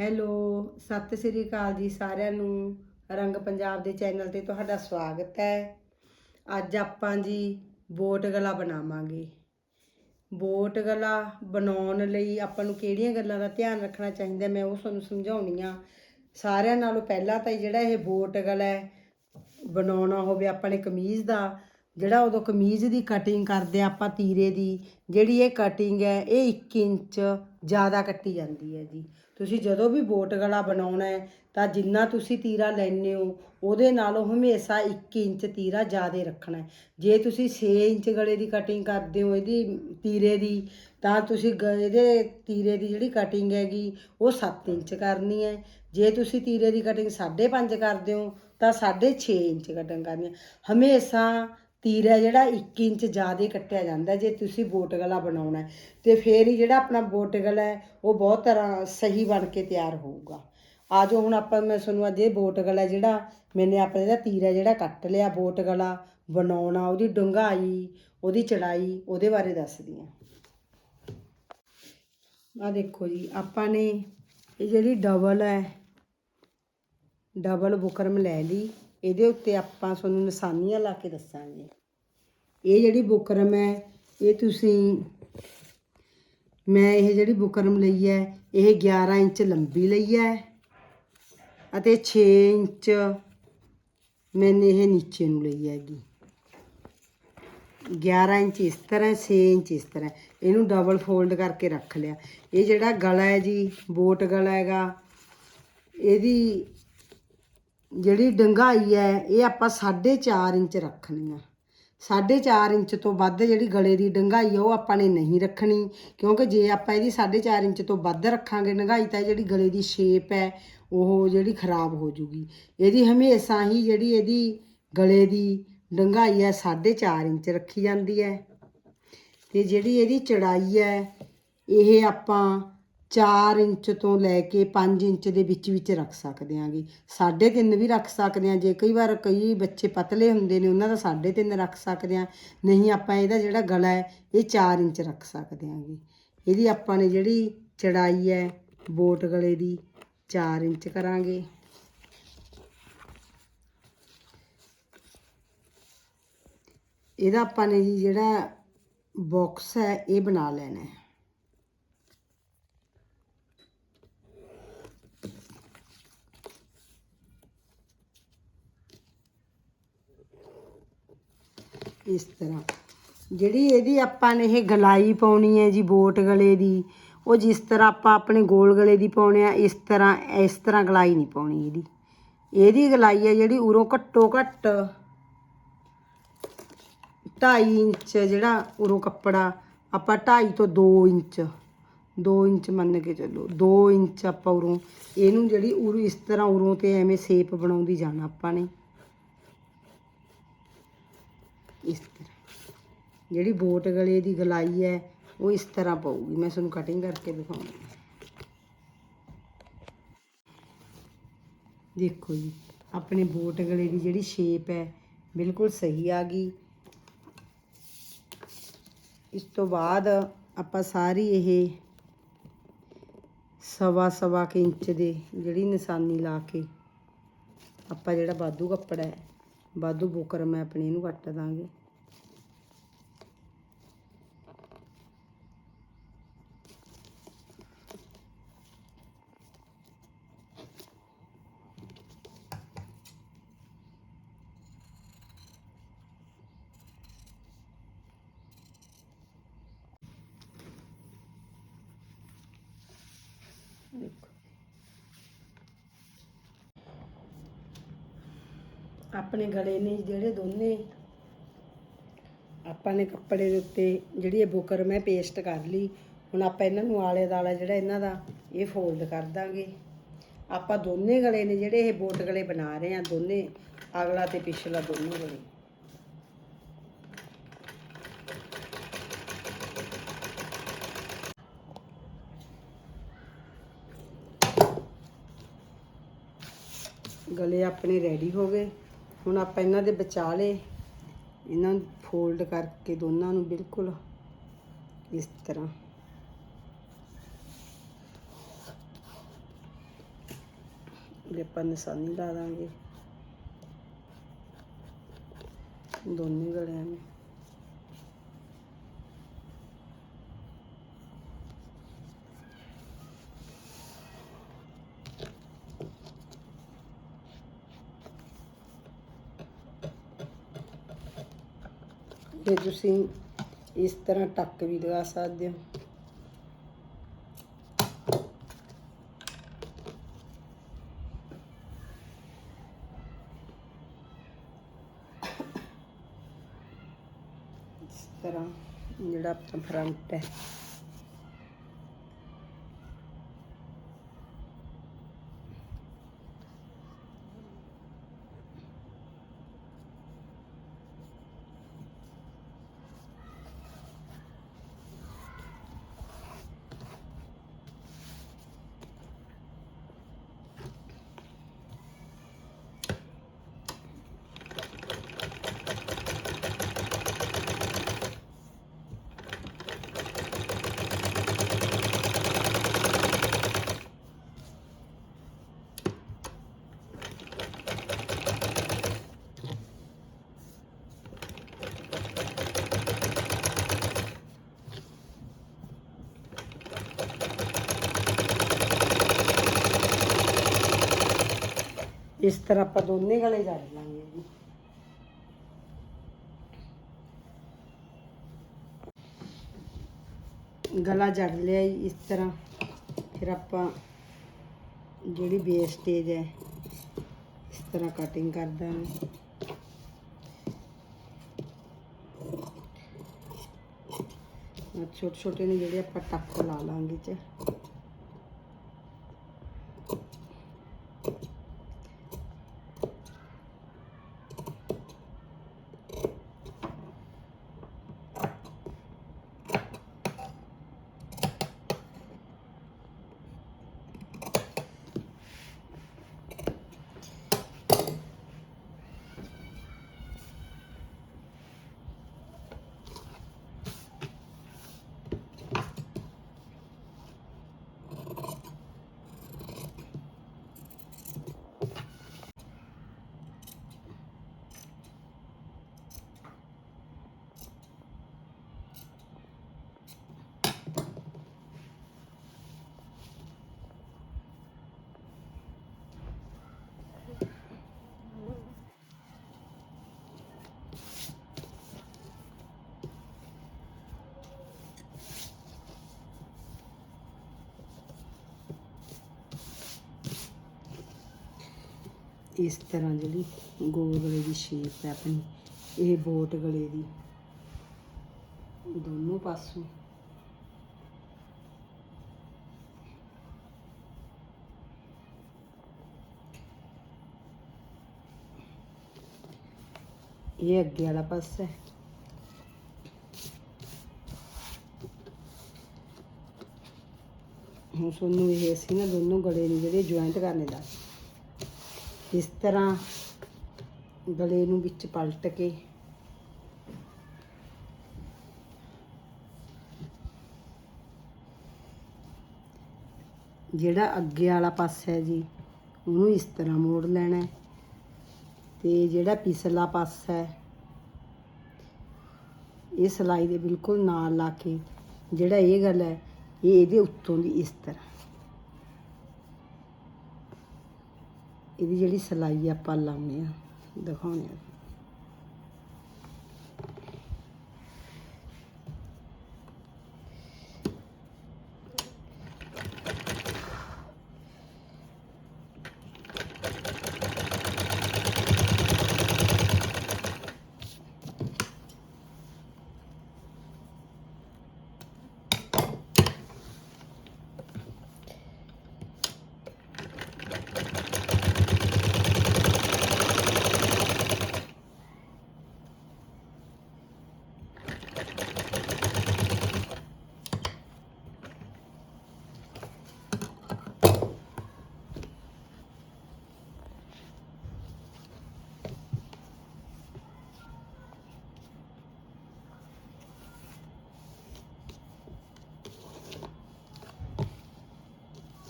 Hello, Sat Sri ਅਕਾਲ ਜੀ ਸਾਰਿਆਂ ਨੂੰ। ਰੰਗ ਪੰਜਾਬ ਦੇ ਚੈਨਲ ਤੇ ਤੁਹਾਡਾ ਸਵਾਗਤ ਹੈ। ਅੱਜ ਆਪਾਂ ਜੀ ਬੋਟ ਗਲਾ ਬਣਾਵਾਂਗੇ। ਬੋਟ ਗਲਾ ਬਣਾਉਣ ਲਈ ਆਪਾਂ ਨੂੰ ਕਿਹੜੀਆਂ ਗੱਲਾਂ ਦਾ ਧਿਆਨ ਰੱਖਣਾ ਚਾਹੀਦਾ ਮੈਂ ਉਹ ਤੁਹਾਨੂੰ ਸਮਝਾਉਣੀ ਆ। ਸਾਰਿਆਂ ਨਾਲੋਂ ਪਹਿਲਾਂ ਤਾਂ ਜਿਹੜਾ ਇਹ ਬੋਟ ਗਲਾ ਹੈ, ਬਣਾਉਣਾ ਹੋਵੇ ਆਪਾਂ ਨੇ ਕਮੀਜ਼ ਦਾ ਜਿਹੜਾ ਉਦੋਂ ਕਮੀਜ਼ ਦੀ ਕਟਿੰਗ ਕਰਦੇ ਆ ਆਪਾਂ ਤੀਰੇ ਦੀ, ਜਿਹੜੀ ਇਹ ਕਟਿੰਗ ਹੈ, ਇਹ 1 ਇੰਚ ਜ਼ਿਆਦਾ ਕੱਟੀ ਜਾਂਦੀ ਹੈ ਜੀ। ਤੁਸੀਂ ਜਦੋਂ ਵੀ ਬੋਟ ਗਲਾ ਬਣਾਉਣਾ ਹੈ, ਤਾਂ ਜਿੰਨਾ ਤੁਸੀਂ ਤੀਰਾ ਲੈਣੇ ਹੋ, ਉਹਦੇ ਨਾਲੋਂ ਹਮੇਸ਼ਾ 1 ਇੰਚ ਤੀਰਾ ਜ਼ਿਆਦਾ ਰੱਖਣਾ ਜੇ ਤੁਸੀਂ 6 ਇੰਚ ਗਲੇ ਦੀ ਕਟਿੰਗ ਕਰਦੇ ਹੋ ਇਹਦੀ, ਤੀਰੇ ਦੀ, ਤਾਂ ਤੁਸੀਂ ਗ- ਇਹਦੇ ਤੀਰੇ ਦੀ ਜਿਹੜੀ ਕਟਿੰਗ ਹੈਗੀ, ਉਹ 7 ਇੰਚ ਕਰਨੀ ਹੈ। ਜੇ ਤੁਸੀਂ ਤੀਰੇ ਦੀ ਕਟਿੰਗ 5.5 ਕਰਦੇ ਹੋ, ਤਾਂ 6.5 ਇੰਚ ਕਟਿੰਗ ਕਰਨੀ ਹੈ। ਹਮੇਸ਼ਾ ਤੀਰਾ ਜਿਹੜਾ 1 ਇੰਚ ਜ਼ਿਆਦਾ ਕੱਟਿਆ ਜਾਂਦਾ ਜੇ ਤੁਸੀਂ ਬੋਟ ਗਲਾ ਬਣਾਉਣਾ ਹੈ, ਤੇ ਫੇਰ ਹੀ ਜਿਹੜਾ ਆਪਣਾ ਬੋਟ ਗਲਾ ਹੈ, ਉਹ ਬਹੁਤ ਤਰ੍ਹਾਂ ਸਹੀ ਬਣ ਕੇ ਤਿਆਰ ਹੋਊਗਾ। ਆ ਜਾਓ, ਹੁਣ ਆਪਾਂ ਮੈਂ ਤੁਹਾਨੂੰ ਅੱਜ ਇਹ ਬੋਟ ਗਲਾ ਜਿਹੜਾ ਮੈਨੇ ਆਪਣੇ ਦਾ ਤੀਰਾ ਜਿਹੜਾ ਕੱਟ ਲਿਆ, ਬੋਟ ਗਲਾ ਬਣਾਉਣਾ, ਉਹਦੀ ਡੂੰਘਾਈ, ਉਹਦੀ ਚੜਾਈ, ਉਹਦੇ ਬਾਰੇ ਦੱਸਦੀ ਹਾਂ। ਆ ਦੇਖੋ ਜੀ, ਆਪਾਂ ਨੇ ਇਹ ਜਿਹੜੀ ਡਬਲ ਹੈ, ਡਬਲ ਬੁਕਰਮ ਲੈ ਲਈ। ਇਹਦੇ ਉੱਤੇ ਆਪਾਂ ਤੁਹਾਨੂੰ ਨਿਸ਼ਾਨੀਆਂ ਲਾ ਕੇ ਦੱਸਾਂਗੇ। ਇਹ ਜਿਹੜੀ ਬੁਕਰਮ ਹੈ, ਇਹ ਤੁਸੀਂ, ਮੈਂ ਇਹ ਜਿਹੜੀ ਬੁਕਰਮ ਲਈ ਹੈ, ਇਹ 11 ਇੰਚ ਲੰਬੀ ਲਈ ਹੈ ਅਤੇ 6 ਇੰਚ ਮੈਨੇ ਇਹ ਨੀਚੇ ਨੂੰ ਲਈ ਹੈਗੀ। 11 ਇੰਚ ਇਸ ਤਰ੍ਹਾਂ 6 ਇੰਚ ਇਸ ਤਰ੍ਹਾਂ। ਇਹਨੂੰ ਡਬਲ ਫੋਲਡ ਕਰਕੇ ਰੱਖ ਲਿਆ। ਇਹ ਜਿਹੜਾ ਗਲਾ ਹੈ ਜੀ ਬੋਟ ਗਲਾ ਹੈਗਾ, ਇਹਦੀ ਜਿਹੜੀ ਡੰਗਾਈ ਹੈ, ਇਹ ਆਪਾਂ 4.5 ਇੰਚ ਰੱਖਣੀ ਆ। 4.5 ਇੰਚ ਤੋਂ ਵੱਧ ਜਿਹੜੀ ਗਲੇ ਦੀ ਡੰਗਾਈ ਹੈ ਉਹ ਆਪਾਂ ਨੇ ਨਹੀਂ ਰੱਖਣੀ। ਕਿਉਂਕਿ ਜੇ ਆਪਾਂ ਇਹਦੀ 4.5 ਇੰਚ ਤੋਂ ਵੱਧ ਰੱਖਾਂਗੇ, ਡੰਗਾਈ ਤਾਂ ਜਿਹੜੀ ਗਲੇ ਦੀ ਸ਼ੇਪ ਹੈ, ਉਹ ਜਿਹੜੀ ਖਰਾਬ ਹੋ ਜੂਗੀ। ਇਹਦੀ ਹਮੇਸ਼ਾ ਹੀ ਜਿਹੜੀ ਇਹਦੀ ਗਲੇ ਦੀ ਡੰਗਾਈ ਹੈ 4.5 ਇੰਚ ਰੱਖੀ ਜਾਂਦੀ ਹੈ। ਤੇ ਜਿਹੜੀ ਇਹਦੀ ਚੜਾਈ ਹੈ, ਇਹ ਆਪਾਂ 4 ਇੰਚ ਤੋਂ ਲੈ ਕੇ 5 ਇੰਚ ਦੇ ਵਿੱਚ ਵਿੱਚ ਰੱਖ ਸਕਦੇ ਆਂਗੇ 3.5 ਵੀ ਰੱਖ ਸਕਦੇ ਆਂ ਜੇ ਕਈ ਵਾਰ ਕਈ ਬੱਚੇ ਪਤਲੇ ਹੁੰਦੇ ਨੇ, ਉਹਨਾਂ ਦਾ 3.5 ਰੱਖ ਸਕਦੇ ਆਂ ਨਹੀਂ, ਆਪਾਂ ਇਹਦਾ ਜਿਹੜਾ ਗਲਾ ਹੈ, ਇਹ 4 ਇੰਚ ਰੱਖ ਸਕਦੇ ਆਂਗੇ ਇਹਦੀ ਆਪਾਂ ਨੇ ਜਿਹੜੀ ਚੜਾਈ ਹੈ, ਬੋਟ ਗਲੇ ਦੀ 4 ਇੰਚ ਕਰਾਂਗੇ। ਇਹਦਾ ਆਪਾਂ ਨੇ ਜੀ ਜਿਹੜਾ ਬਾਕਸ ਹੈ, ਇਹ ਬਣਾ ਲੈਣਾ ਹੈ। ਇਸ ਤਰ੍ਹਾਂ। ਜਿਹੜੀ ਇਹਦੀ ਆਪਾਂ ਨੇ ਇਹ ਗਲਾਈ ਪਾਉਣੀ ਹੈ ਜੀ ਬੋਟ ਗਲੇ ਦੀ, ਉਹ ਜਿਸ ਤਰ੍ਹਾਂ ਆਪਾਂ ਆਪਣੇ ਗੋਲ ਗਲੇ ਦੀ ਪਾਉਣੇ ਆ, ਇਸ ਤਰ੍ਹਾਂ ਇਸ ਤਰ੍ਹਾਂ ਗਲਾਈ ਨਹੀਂ ਪਾਉਣੀ ਇਹਦੀ। ਇਹਦੀ ਗਲਾਈ ਹੈ ਜਿਹੜੀ ਉਰੋਂ ਘੱਟੋ ਘੱਟ 2.5 ਇੰਚ ਜਿਹੜਾ ਉਰੋਂ ਕੱਪੜਾ। ਆਪਾਂ 2.5 ਤੋਂ 2 ਇੰਚ 2 ਇੰਚ ਮੰਨ ਕੇ ਚੱਲੋ 2 ਇੰਚ ਆਪਾਂ ਉਰੋਂ, ਇਹਨੂੰ ਜਿਹੜੀ ਉਰੂ, ਇਸ ਤਰ੍ਹਾਂ ਉਰੋਂ ਤੇ ਐਵੇਂ ਸ਼ੇਪ ਬਣਾਉਂਦੀ ਜਾਣਾ ਆਪਾਂ ਨੇ। ਇਸ ਤਰ੍ਹਾਂ। ਜਿਹੜੀ ਬੋਟ ਗਲੇ ਦੀ ਗਲਾਈ ਹੈ, ਉਹ ਇਸ ਤਰ੍ਹਾਂ ਪਊਗੀ। ਮੈਂ ਤੁਹਾਨੂੰ ਕਟਿੰਗ ਕਰਕੇ ਦਿਖਾਉਂਦੀ ਦੇਖੋ ਜੀ, ਆਪਣੇ ਬੋਟ ਗਲੇ ਦੀ ਜਿਹੜੀ ਸ਼ੇਪ ਹੈ, ਬਿਲਕੁਲ ਸਹੀ ਆ ਗਈ। ਇਸ ਤੋਂ ਬਾਅਦ ਆਪਾਂ ਸਾਰੀ ਇਹ ਸਵਾ ਸਵਾ ਕੁ ਇੰਚ ਦੇ ਜਿਹੜੀ ਨਿਸ਼ਾਨੀ ਲਾ ਕੇ ਆਪਾਂ ਜਿਹੜਾ ਬਾਦੂ ਕੱਪੜਾ ਹੈ ਬਾਦੂ ਬੁਕਰਮ ਹੈ, ਆਪਣੇ ਇਹਨੂੰ ਕੱਟ ਦਾਂਗੇ ਦੇਖੋ ਆਪਣੇ ਗਲੇ ਨੇ ਜਿਹੜੇ ਦੋਨੇ ਆਪਾਂ ਨੇ ਕੱਪੜੇ ਦੇ ਉੱਤੇ ਜਿਹੜੀ ਇਹ ਬੁਕਰ ਹੈ ਪੇਸਟ ਕਰ ਲਈ, ਹੁਣ ਆਪਾਂ ਇਹਨਾਂ ਨੂੰ ਆਲੇ ਦਾਲਾ ਜਿਹੜਾ ਇਹਨਾਂ ਦਾ, ਇਹ ਫੋਲਡ ਕਰ ਦਾਂਗੇ। ਆਪਾਂ ਦੋਨੇ ਗਲੇ ਨੇ ਜਿਹੜੇ ਇਹ ਬੋਟ ਗਲੇ ਬਣਾ ਰਹੇ ਆ ਦੋਨੇ, ਅਗਲਾ ਤੇ ਪਿਛਲਾ ਦੋਨੇ ਗਲੇ। ਗਲੇ ਆਪਣੇ ਰੈਡੀ ਹੋ ਗਏ। ਹੁਣ ਆਪਾਂ ਇਹਨਾਂ ਦੇ ਬਚਾ ਲਏ। ਇਹਨਾਂ ਨੂੰ ਫੋਲਡ ਕਰਕੇ ਦੋਨਾਂ ਨੂੰ ਬਿਲਕੁਲ ਇਸ ਤਰ੍ਹਾਂ। ਵੀ ਆਪਾਂ ਨਿਸ਼ਾਨੀ ਲਾ ਦਾਂਗੇ। ਦੋਨੇ ਗਲਿਆਂ ਨੂੰ ਇਹ ਤੁਸੀਂ ਇਸ ਤਰ੍ਹਾਂ ਟੱਕ ਵੀ ਲਗਾ ਸਕਦੇ ਹੋ। ਇਸ ਤਰ੍ਹਾਂ ਜਿਹੜਾ ਆਪਣਾ ਫਰੰਟ ਹੈ। ਇਸ ਤਰ੍ਹਾਂ ਆਪਾਂ ਦੋਨੇ ਗਲੇ ਜੜ ਲਾਂਗੇ ਜੀ। ਗਲਾ ਜੜ ਲਿਆ ਇਸ ਤਰ੍ਹਾਂ। ਫਿਰ ਆਪਾਂ ਜਿਹੜੀ ਵੇਸਟੇਜ ਹੈ, ਇਸ ਤਰ੍ਹਾਂ ਕਟਿੰਗ ਕਰ ਦਾਂਗੇ। ਛੋਟੇ ਛੋਟੇ ਨੇ ਜਿਹੜੇ ਆਪਾਂ ਟੱਕ ਲਾ ਲਾਂਗੇ ਚ। ਇਸ ਤਰ੍ਹਾਂ ਜਿਹੜੀ ਗੋਲ ਗਲੇ ਦੀ ਸ਼ੇਪ ਹੈ ਆਪਣੀ, ਇਹ ਬੋਟ ਗਲੇ ਦੀ। ਦੋਨੋਂ ਪਾਸੋਂ। ਇਹ ਅੱਗੇ ਵਾਲਾ ਪਾਸਾ ਹੈ। ਹੁਣ ਤੁਹਾਨੂੰ ਇਹ ਸੀ ਨਾ ਦੋਨੋਂ ਗਲੇ ਨੂੰ ਜਿਹੜੇ ਜੁਆਇੰਟ ਕਰਨੇ ਦਾ। ਇਸ ਤਰ੍ਹਾਂ ਗਲੇ ਨੂੰ ਵਿੱਚ ਪਲਟ ਕੇ। ਜਿਹੜਾ ਅੱਗੇ ਵਾਲਾ ਪਾਸਾ ਹੈ ਜੀ, ਉਹਨੂੰ ਇਸ ਤਰ੍ਹਾਂ ਮੋੜ ਲੈਣਾ ਹੈ। ਤੇ ਜਿਹੜਾ ਪਿਛਲਾ ਪਾਸਾ ਹੈ, ਇਹ ਸਲਾਈ ਦੇ ਬਿਲਕੁਲ ਨਾਲ ਲਾ ਕੇ, ਜਿਹੜਾ ਇਹ ਗੱਲ ਹੈ, ਇਹ ਇਹਦੇ ਉੱਤੋਂ ਦੀ ਇਸ ਤਰ੍ਹਾਂ। ਇਹਦੀ ਜਿਹੜੀ ਸਿਲਾਈ ਆਪਾਂ ਲਾਉਂਦੇ ਆ ਦਿਖਾਉਂਦੇ ਆ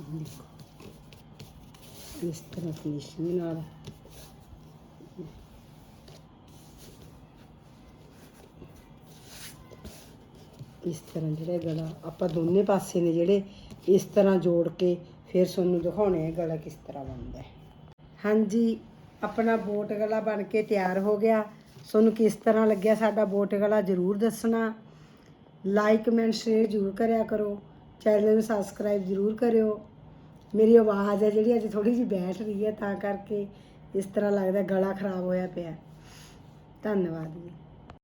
ਦੇਖੋ ਇਸ ਤਰ੍ਹਾਂ ਫਿਨਿਸ਼ਿੰਗ ਨਾਲ ਇਸ ਤਰ੍ਹਾਂ ਜਿਹੜਾ ਗਲਾ ਆਪਾਂ ਦੋਨੇ ਪਾਸੇ ਨੇ ਜਿਹੜੇ ਇਸ ਤਰ੍ਹਾਂ ਜੋੜ ਕੇ ਫਿਰ ਤੁਹਾਨੂੰ ਦਿਖਾਉਣੇ ਆ ਗਲਾ ਕਿਸ ਤਰ੍ਹਾਂ ਬਣਦਾ ਹੈ। ਹਾਂਜੀ, ਆਪਣਾ ਬੋਟ ਗਲਾ ਬਣ ਕੇ ਤਿਆਰ ਹੋ ਗਿਆ। ਤੁਹਾਨੂੰ ਕਿਸ ਤਰ੍ਹਾਂ ਲੱਗਿਆ ਸਾਡਾ ਬੋਟ ਗਲਾ ਜ਼ਰੂਰ ਦੱਸਣਾ। ਲਾਈਕ ਕਮੈਂਟ ਸ਼ੇਅਰ ਜ਼ਰੂਰ ਕਰਿਆ ਕਰੋ। ਚੈਨਲ ਨੂੰ ਸਬਸਕ੍ਰਾਈਬ ਜ਼ਰੂਰ ਕਰਿਓ। ਮੇਰੀ ਆਵਾਜ਼ ਹੈ ਜਿਹੜੀ ਅੱਜ ਥੋੜੀ ਜਿਹੀ ਬੈਠ ਰਹੀ ਹੈ, ਤਾਂ ਕਰਕੇ ਇਸ ਤਰ੍ਹਾਂ ਲੱਗਦਾ ਗਲਾ ਖਰਾਬ ਹੋਇਆ ਪਿਆ ਧੰਨਵਾਦ ਜੀ।